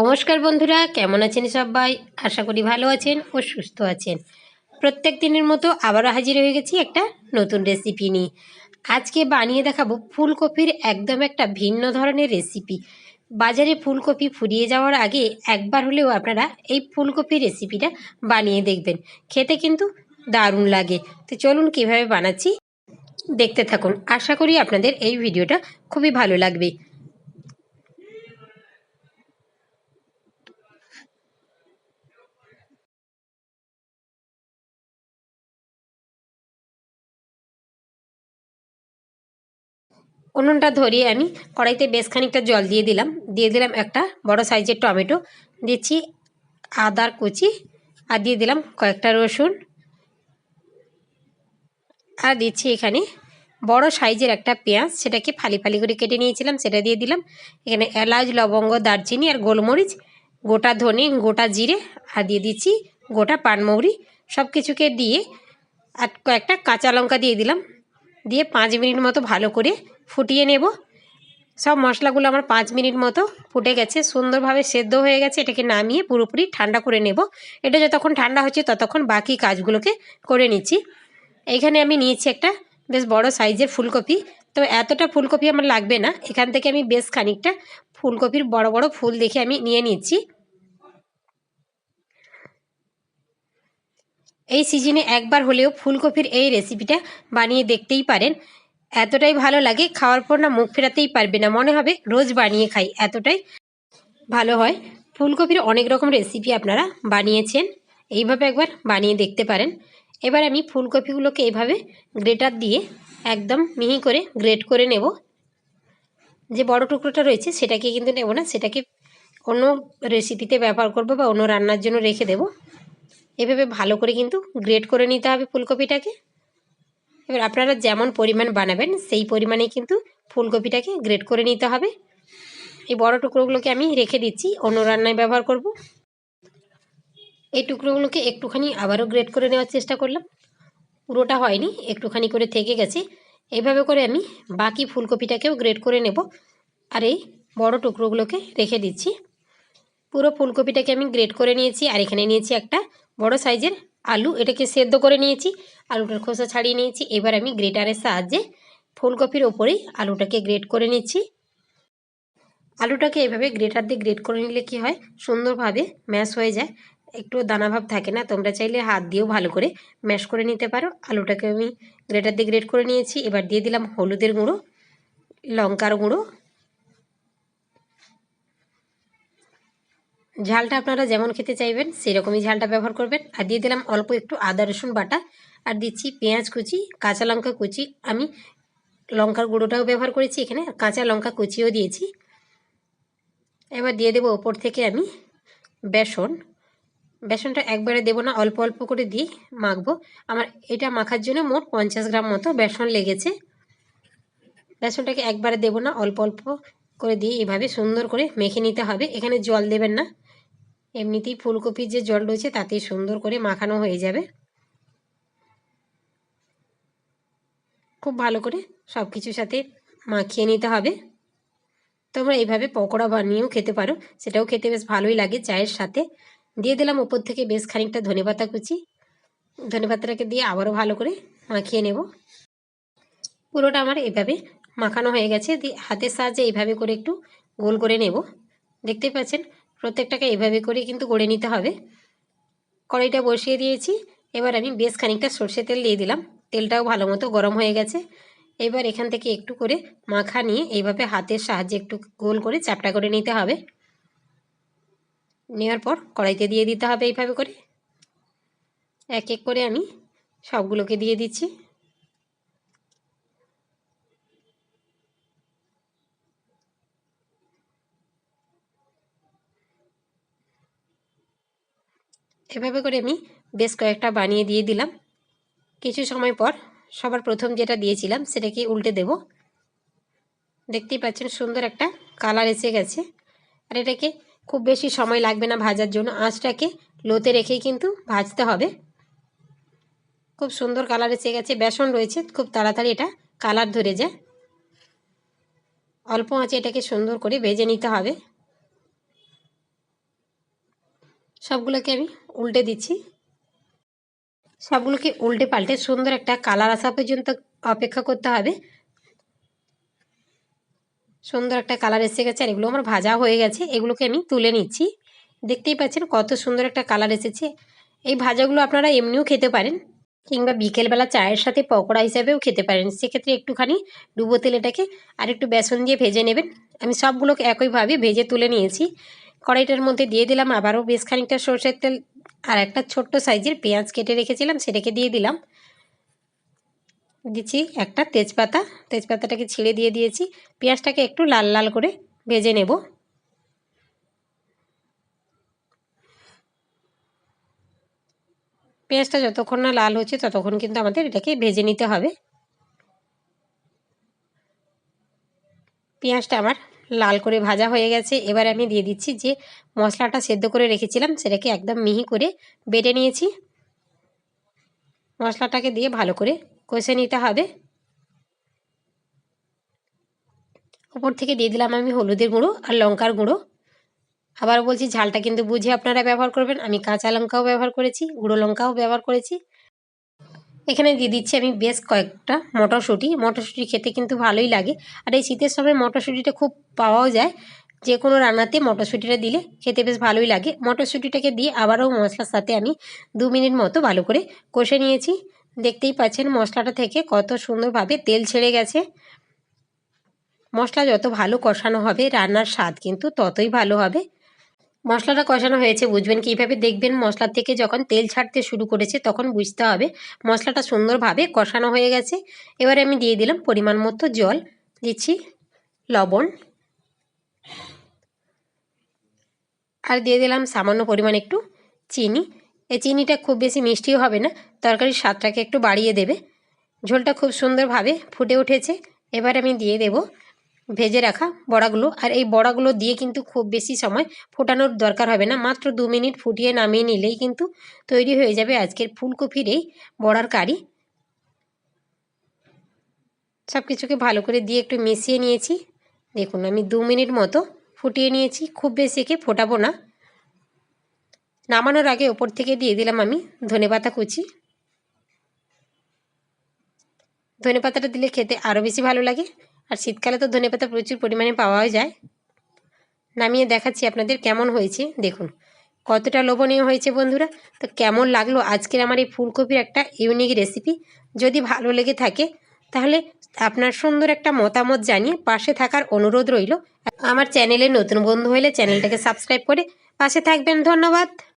নমস্কার বন্ধুরা, কেমন আছেন সবাই? আশা করি ভালো আছেন ও সুস্থ আছেন। প্রত্যেক দিনের মতো আবারও হাজির হয়ে গেছি একটা নতুন রেসিপি নিয়ে। আজকে বানিয়ে দেখাবো ফুলকপির একদম একটা ভিন্ন ধরনের রেসিপি বাজারে ফুলকপি ফুরিয়ে যাওয়ার আগে একবার হলেও আপনারা এই ফুলকপির রেসিপিটা বানিয়ে দেখবেন। খেতে কিন্তু দারুণ লাগে। তো চলুন কীভাবে বানাচ্ছি, দেখতে থাকুন। আশা করি আপনাদের এই ভিডিওটা খুবই ভালো লাগবে। উনুনটা ধরিয়ে আমি কড়াইতে বেশ খানিকটা জল দিয়ে দিলাম। দিয়ে দিলাম একটা বড় সাইজের টমেটো। দিচ্ছি আদার কুচি আর দিয়ে দিলাম কয়েকটা রসুন। আর দিচ্ছি এখানে বড় সাইজের একটা পেঁয়াজ। সেটাকে ফালি ফালি করে কেটে নিয়েছিলাম, সেটা দিয়ে দিলাম। এখানে এলাচ, লবঙ্গ, দারচিনি আর গোলমরিচ, গোটা ধনে, গোটা জিরে আর দিয়ে দিচ্ছি গোটা পানমৌরি। সব কিছুকে দিয়ে আর কয়েকটা কাঁচা লঙ্কা দিয়ে দিলাম। দিয়ে পাঁচ মিনিট মতো ভালো করে ফুটিয়ে নেব। সব মশলাগুলো আমার পাঁচ মিনিট মতো ফুটে গেছে, সুন্দরভাবে সেদ্ধ হয়ে গেছে। এটাকে নামিয়ে পুরোপুরি ঠান্ডা করে নেব। এটা যতক্ষণ ঠান্ডা হচ্ছে ততক্ষণ বাকি কাজগুলোকে করে নিচ্ছি। এইখানে আমি নিয়েছি একটা বেশ বড় সাইজের ফুলকপি। তো এতটা ফুলকপি আমার লাগবে না। এখান থেকে আমি বেশ খানিকটা ফুলকপির বড় বড় ফুল দেখে আমি নিয়ে নিচ্ছি। এই সিজনে একবার হলেও ফুলকপির এই রেসিপিটা বানিয়ে দেখতেই পারেন। এতটাই ভালো লাগে, খাওয়ার পর না মুখ ফেরাতেই পারবে না। মনে হবে রোজ বানিয়ে খাই, এতটাই ভালো হয়। ফুলকপির অনেক রকম রেসিপি আপনারা বানিয়েছেন, এইভাবে একবার বানিয়ে দেখতে পারেন। এবার আমি ফুলকপিগুলোকে এভাবে গ্রেটার দিয়ে একদম মিহি করে গ্রেট করে নেব। যে বড় টুকরোটা রয়েছে সেটাকে কিন্তু নেব না, সেটাকে অন্য রেসিপিতে ব্যবহার করব বা অন্য রান্নার জন্য রেখে দেব। এভাবে ভালো করে কিন্তু গ্রেট করে নিতে হবে ফুলকপিটাকে। এবার আপনারা যেমন পরিমাণ বানাবেন, সেই পরিমাণে কিন্তু ফুলকপিটাকে গ্রেট করে নিতে হবে। এই বড় টুকরোগুলোকে আমি রেখে দিচ্ছি, অন্য রান্নায় ব্যবহার করব। এই টুকরোগুলোকে একটুখানি আবারও গ্রেট করে নেওয়ার চেষ্টা করলাম। পুরোটা হয়নি, একটুখানি করে থেকে গেছে। এইভাবে করে আমি বাকি ফুলকপিটাকেও গ্রেট করে নেব আর এই বড় টুকরোগুলোকে রেখে দিচ্ছি। পুরো ফুলকপিটাকে আমি গ্রেট করে নিয়েছি আর এখানে নিয়েছি একটা বড় সাইজের আলু এটাকে সেদ্ধ করে নিয়েছি, আলুটার খোসা ছাড়িয়ে নিয়েছি। এবার আমি গ্রেটারের সাহায্যে ফুলকপির ওপরেই আলুটাকে গ্রেট করে নিচ্ছি। আলুটাকে এভাবে গ্রেটার দিয়ে গ্রেট করে নিলে কি হয়? সুন্দরভাবে ম্যাশ হয়ে যায়। একটু দানাভাব থাকে না, তোমরা চাইলে হাত দিয়েও ভালো করে ম্যাশ করে নিতে পারো। আলুটাকে আমি গ্রেটার দিয়ে গ্রেট করে নিয়েছি। এবার দিয়ে দিলাম হলুদের গুঁড়ো, লঙ্কার গুঁড়ো ঝালটা আপনারা যেমন খেতে চাইবেন, সেরকমই ঝালটা ব্যবহার করবেন। আর দিয়ে দিলাম অল্প একটু আদা, রসুন বাটা। আর দিচ্ছি পেঁয়াজ কুচি, কাঁচা লঙ্কা কুচি। আমি লঙ্কার গুঁড়োটাও ব্যবহার করেছি এখানে, কাঁচা লঙ্কা কুচিও দিয়েছি। এবার দিয়ে দেবো ওপর থেকে আমি বেসন। বেসনটা একবারে দেবো না, অল্প অল্প করে দিয়ে মাখবো। আমার এটা মাখার জন্য মোট পঞ্চাশ গ্রাম মতো বেসন লেগেছে। বেসনটাকে একবারে দেবো না, অল্প অল্প করে দিয়ে এভাবে সুন্দর করে মেখে নিতে হবে। এখানে জল দেবেন না। এমনিতেই ফুলকপির যে জল রয়েছে তাতেই সুন্দর করে মাখানো হয়ে যাবে। খুব ভালো করে সব কিছুর সাথে মাখিয়ে নিতে হবে। তোমরা এইভাবে পকোড়া বানিয়েও খেতে পারো, সেটাও খেতে বেশ ভালোই লাগে চায়ের সাথে। দিয়ে দিলাম ওপর থেকে বেশ খানিকটা ধনেপাতা কুচি। ধনেপাতাটাকে দিয়ে আবারও ভালো করে মাখিয়ে নেব। পুরোটা আমার এভাবে মাখানো হয়ে গেছে। দিয়ে হাতের সাহায্যে এইভাবে করে একটু গোল করে নেব। দেখতেই পাচ্ছেন প্রত্যেকটাকে এভাবে করে কিন্তু গড়ে নিতে হবে। কড়াইটা বসিয়ে দিয়েছি। এবার আমি বেশ খানিকটা সর্ষে তেল দিয়ে দিলাম। তেলটাও ভালো মতো গরম হয়ে গেছে। এবার এখান থেকে একটু করে মাখা নিয়ে এইভাবে হাতের সাহায্যে একটু গোল করে চাপটা করে নিতে হবে। নেওয়ার পর কড়াইতে দিয়ে দিতে হবে এইভাবে করে। এক এক করে আমি সবগুলোকে দিয়ে দিচ্ছি। এভাবে করে আমি বেশ কয়েকটা বানিয়ে দিয়ে দিলাম। কিছু সময় পর সবার প্রথম যেটা দিয়েছিলাম সেটাকে উল্টে দেব। দেখতেই পাচ্ছেন সুন্দর একটা কালার এসে গেছে। আর এটাকে খুব বেশি সময় লাগবে না ভাজার জন্য। আঁচটাকে লোতে রেখেই কিন্তু ভাজতে হবে। খুব সুন্দর কালার এসে গেছে। বেসন রয়েছে, খুব তাড়াতাড়ি এটা কালার ধরে যায়। অল্প আঁচে এটাকে সুন্দর করে ভেজে নিতে হবে। সবগুলোকে আমি উল্টে দিচ্ছি। সবগুলোকে উল্টে পাল্টে সুন্দর একটা কালার আসা পর্যন্ত অপেক্ষা করতে হবে। সুন্দর একটা কালার এসে গেছে, আর এগুলো আমার ভাজা হয়ে গেছে। এগুলোকে আমি তুলে নিচ্ছি। দেখতেই পাচ্ছেন কত সুন্দর একটা কালার এসেছে। এই ভাজাগুলো আপনারা এমনিও খেতে পারেন, কিংবা বিকেলবেলা চায়ের সাথে পকোড়া হিসাবেও খেতে পারেন। সেক্ষেত্রে একটুখানি ডুবো তেল এটাকে আর একটু বেসন দিয়ে ভেজে নেবেন। আমি সবগুলোকে একইভাবে ভেজে তুলে নিয়েছি। কড়াইটার মধ্যে দিয়ে দিলাম, আবারও বেশ খানিকটা সর্ষের তেল আর একটা ছোট্ট সাইজের পেঁয়াজ কেটে রেখেছিলাম, সেটাকে দিয়ে দিলাম। দিচ্ছি একটা তেজপাতা, তেজপাতাটাকে ছিঁড়ে দিয়ে দিয়েছি। পেঁয়াজটাকে একটু লাল লাল করে ভেজে নেব। পেঁয়াজটা যতক্ষণ না লাল হচ্ছে ততক্ষণ কিন্তু আমাদের এটাকে ভেজে নিতে হবে। পেঁয়াজটা আমার লাল করে ভাজা হয়ে গেছে। এবার আমি দিয়ে দিচ্ছি যে মশলাটা সেদ্ধ করে রেখেছিলাম, সেটাকে একদম মিহি করে বেটে নিয়েছি। মশলাটাকে দিয়ে ভালো করে কষে নিতে হবে। উপর থেকে দিয়ে দিলাম আমি হলুদের গুঁড়ো আর লঙ্কার গুঁড়ো। আবার বলছি, ঝালটা কিন্তু বুঝে আপনারা ব্যবহার করবেন। আমি কাঁচা লঙ্কাও ব্যবহার করেছি, গুঁড়ো লঙ্কাও ব্যবহার করেছি। এখানে দিয়ে দিচ্ছি আমি বেশ কয়েকটা মটরশুঁটি। মটরশুঁটি খেতে কিন্তু ভালোই লাগে। আর এই শীতের সময় মটরশুঁটিটা খুব পাওয়াও যায়। যে কোনো রান্নাতে মটরশুঁটিটা দিলে খেতে বেশ ভালোই লাগে। মটরশুঁটিটাকে দিয়ে আবারও মশলার সাথে আমি দু মিনিট মতো ভালো করে কষে নিয়েছি। দেখতেই পাচ্ছেন মশলাটা থেকে কত সুন্দরভাবে তেল ছেড়ে গেছে। মশলা যত ভালো কষানো হবে, রান্নার স্বাদ কিন্তু ততই ভালো হবে। মশলাটা কষানো হয়েছে, বুঝবেন কীভাবে দেখবেন মশলা থেকে যখন তেল ছাড়তে শুরু করেছে, তখন বুঝতে হবে মশলাটা সুন্দরভাবে কষানো হয়ে গেছে। এবারে আমি দিয়ে দিলাম পরিমাণ মতো জল, দিচ্ছি লবণ। আর দিয়ে দিলাম সামান্য পরিমাণ একটু চিনি। এই চিনিটা খুব বেশি মিষ্টিও হবে না, তরকারির স্বাদটাকে একটু বাড়িয়ে দেবে। ঝোলটা খুব সুন্দরভাবে ফুটে উঠেছে। এবার আমি দিয়ে দেব ভেজে রাখা বড়াগুলো। আর এই বড়াগুলো দিয়ে কিন্তু খুব বেশি সময় ফোটানোর দরকার হবে না। মাত্র দু মিনিট ফুটিয়ে নামিয়ে নিলেই কিন্তু তৈরি হয়ে যাবে আজকের ফুলকপির এই বড়ার কারি। সব কিছুকে ভালো করে দিয়ে একটু মিশিয়ে নিয়েছি। দেখুন, আমি দু মিনিট মতো ফুটিয়ে নিয়েছি। খুব বেশি একে ফোটাবো না। নামানোর আগে ওপর থেকে দিয়ে দিলাম আমি ধনেপাতা কুচি। ধনেপাতাটা দিলে খেতে আরও বেশি ভালো লাগে। আর শীতকালে তো ধনেপাতা প্রচুর পরিমাণে পাওয়াও যায়। নামিয়ে দেখাচ্ছি আপনাদের কেমন হয়েছে, দেখুন। কতটা লোভনীয় হয়েছে বন্ধুরা। তো কেমন লাগল আজকের আমার এই ফুলকপির একটা ইউনিক রেসিপি যদি ভালো লেগে থাকে, তাহলে আপনার সুন্দর একটা মতামত জানিয়ে পাশে থাকার অনুরোধ রইল। আমার চ্যানেলে নতুন বন্ধু হলে চ্যানেলটাকে সাবস্ক্রাইব করে পাশে থাকবেন। ধন্যবাদ।